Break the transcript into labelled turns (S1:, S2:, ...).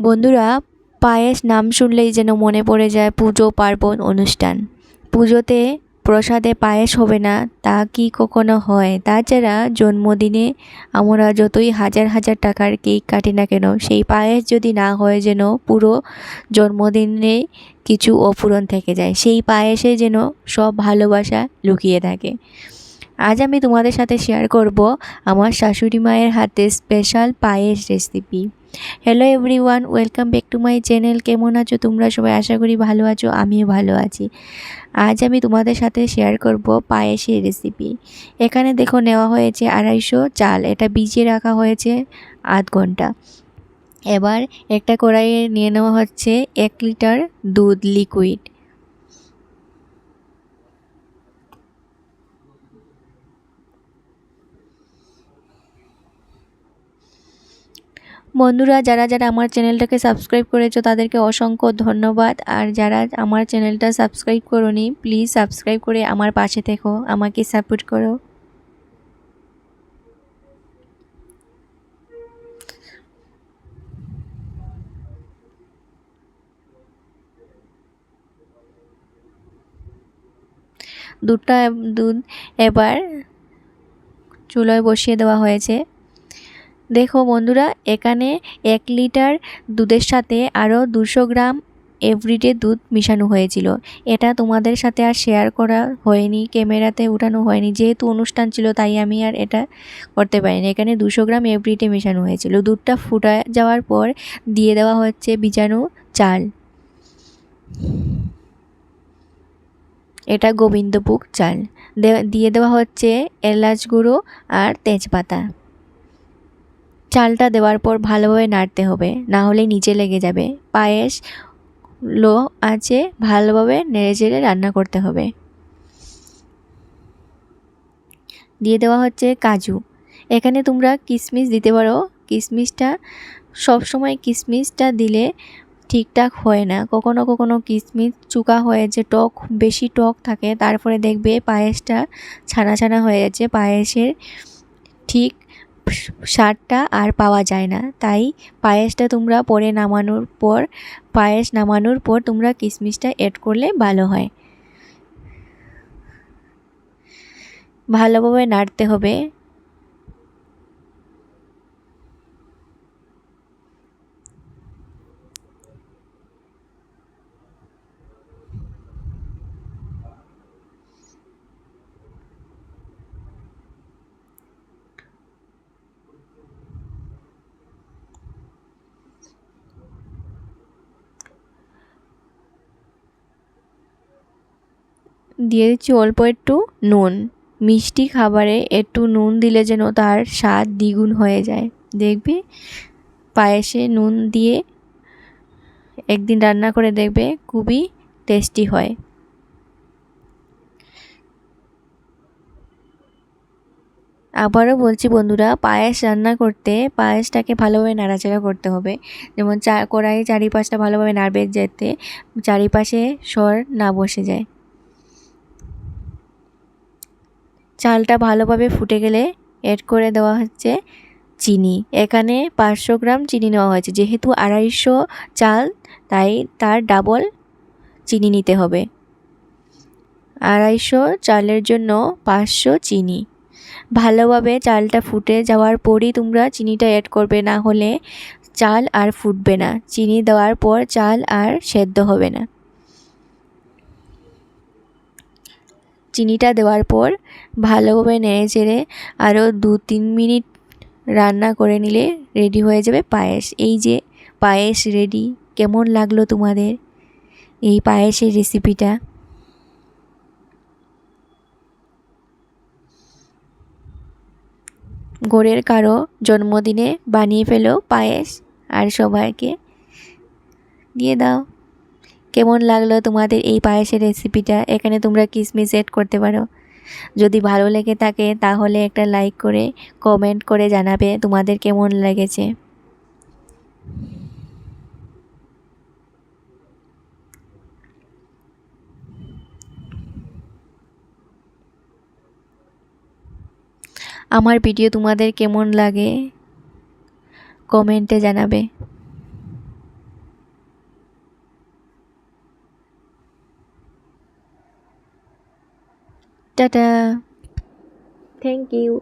S1: বন্ধুরা, পায়েস নাম শুনলেই যেন মনে পড়ে যায় পুজো, পার্বণ, অনুষ্ঠান। পুজোতে প্রসাদে পায়েস হবে না, তা কি কখনো হয়? তাছাড়া জন্মদিনে আমরা যতই হাজার হাজার টাকার কেক কাটি না কেন, সেই পায়েস যদি না হয় যেন পুরো জন্মদিনে কিছু অপূরণ থেকে যায়। সেই পায়েসে যেন সব ভালোবাসা লুকিয়ে থাকে। আজ আমি তোমাদের সাথে শেয়ার করব আমার শাশুড়ি মায়ের হাতে special payesh recipe hello everyone welcome back to my channel কেমন আছো তোমরা? সবাই আশা করি ভালো আছো, আমিও ভালো আছি। আজ আমি তোমাদের সাথে শেয়ার করব পায়েসের রেসিপি এখানে দেখো নেওয়া হয়েছে আড়াইশো চাল, এটা ভিজিয়ে রাখা হয়েছে আধ ঘণ্টা। এবার একটা কড়াইয়ে নিয়ে নেওয়া হচ্ছে এক লিটার দুধ লিকুইড বন্ধুরা, যারা যারা আমার চ্যানেলটাকে সাবস্ক্রাইব করেছ, তাদেরকে অসংখ্য ধন্যবাদ। আর যারা আমার চ্যানেলটা সাবস্ক্রাইব করোনি, প্লিজ সাবস্ক্রাইব করে আমার পাশে থেকো, আমাকে সাপোর্ট করো। দুধটা দুধ এবার চুলোয় বসিয়ে দেওয়া হয়েছে। দেখো বন্ধুরা, এখানে এক লিটার দুধের সাথে আরও দুশো গ্রাম এভরিডে দুধ মিশানো হয়েছিল। এটা তোমাদের সাথে আর শেয়ার করা হয়নি, ক্যামেরাতে উঠানো হয়নি। যেহেতু অনুষ্ঠান ছিল, তাই আমি আর এটা করতে পারিনি। এখানে দুশো গ্রাম এভরিডে মেশানো হয়েছিল। দুধটা ফুটা যাওয়ার পর দিয়ে দেওয়া হচ্ছে বীজাণু চাল। এটা গোবিন্দভোগ চাল। দিয়ে দেওয়া হচ্ছে এলাচ গুঁড়ো আর তেজপাতা। চালটা দেওয়ার পর ভালোভাবে নাড়তে হবে, না হলে নিচে লেগে যাবে। পায়েস লো আছে, ভালোভাবে নেড়ে চেড়ে রান্না করতে হবে। দিয়ে দেওয়া হচ্ছে কাজু। এখানে তোমরা কিশমিশ দিতে পারো। কিশমিশটা সবসময় কিশমিশটা দিলে ঠিকঠাক হয় না। কখনো কখনো কিশমিশ চুকা হয়ে যে টক, বেশি টক থাকে, তারপরে দেখবে পায়েসটা ছানা ছানা হয়ে যাচ্ছে পায়েসের ঠিক স্বাদটা আর পাওয়া যায় না। তাই পায়েসটা তোমরা পরে নামানোর পর, পায়েস নামানোর পর তোমরা কিশমিশটা অ্যাড করলে ভালো হয়। ভালোভাবে নাড়তে হবে। দিয়ে দিচ্ছি অল্প একটু নুন। মিষ্টি খাবারে একটু নুন দিলে যেন তার স্বাদ দ্বিগুণ হয়ে যায়। দেখবে? পায়েসে নুন দিয়ে একদিন রান্না করে দেখবে খুবই টেস্টি হয়। আবারও বলছি বন্ধুরা, পায়েস রান্না করতে পায়েসটাকে ভালোভাবে নাড়াচাড়া করতে হবে। যেমন চা কড়াই চারিপাশটা ভালোভাবে নাড়বে যেতে চারিপাশে স্বর না বসে যায়। চালটা ভালোভাবে ফুটে গেলে এড করে দেওয়া হচ্ছে চিনি। এখানে পাঁচশো গ্রাম চিনি নেওয়া হয়েছে। যেহেতু আড়াইশো চাল, তাই তার ডাবল চিনি নিতে হবে। আড়াইশো চালের জন্য পাঁচশো চিনি। ভালোভাবে চালটা ফুটে যাওয়ার পরই তোমরা চিনিটা অ্যাড করবে, না হলে চাল আর ফুটবে না। চিনি দেওয়ার পর চাল আর সেদ্ধ হবে না। চিনিটা দেওয়ার পর ভালোভাবে নেড়ে চেড়ে আরও দু তিন মিনিট রান্না করে নিলে রেডি হয়ে যাবে পায়েস। এই যে পায়েস রেডি, কেমন লাগল তোমাদের এই পায়েসের রেসিপিটা? ঘরের কারও জন্মদিনে বানিয়ে ফেলো পায়েস আর সবাইকে। দিয়ে দাও। কেমন লাগল তোমাদের এই পায়েসের রেসিপিটা এখানে তোমরা কিসমিস এড করতে পারো। যদি ভালো লেগে থাকে, তাহলে একটা লাইক করে কমেন্ট করে জানাবে তোমাদের কেমন লেগেছে। আমার ভিডিও তোমাদের কেমন লাগে? কমেন্টে জানাবে। Tata thank you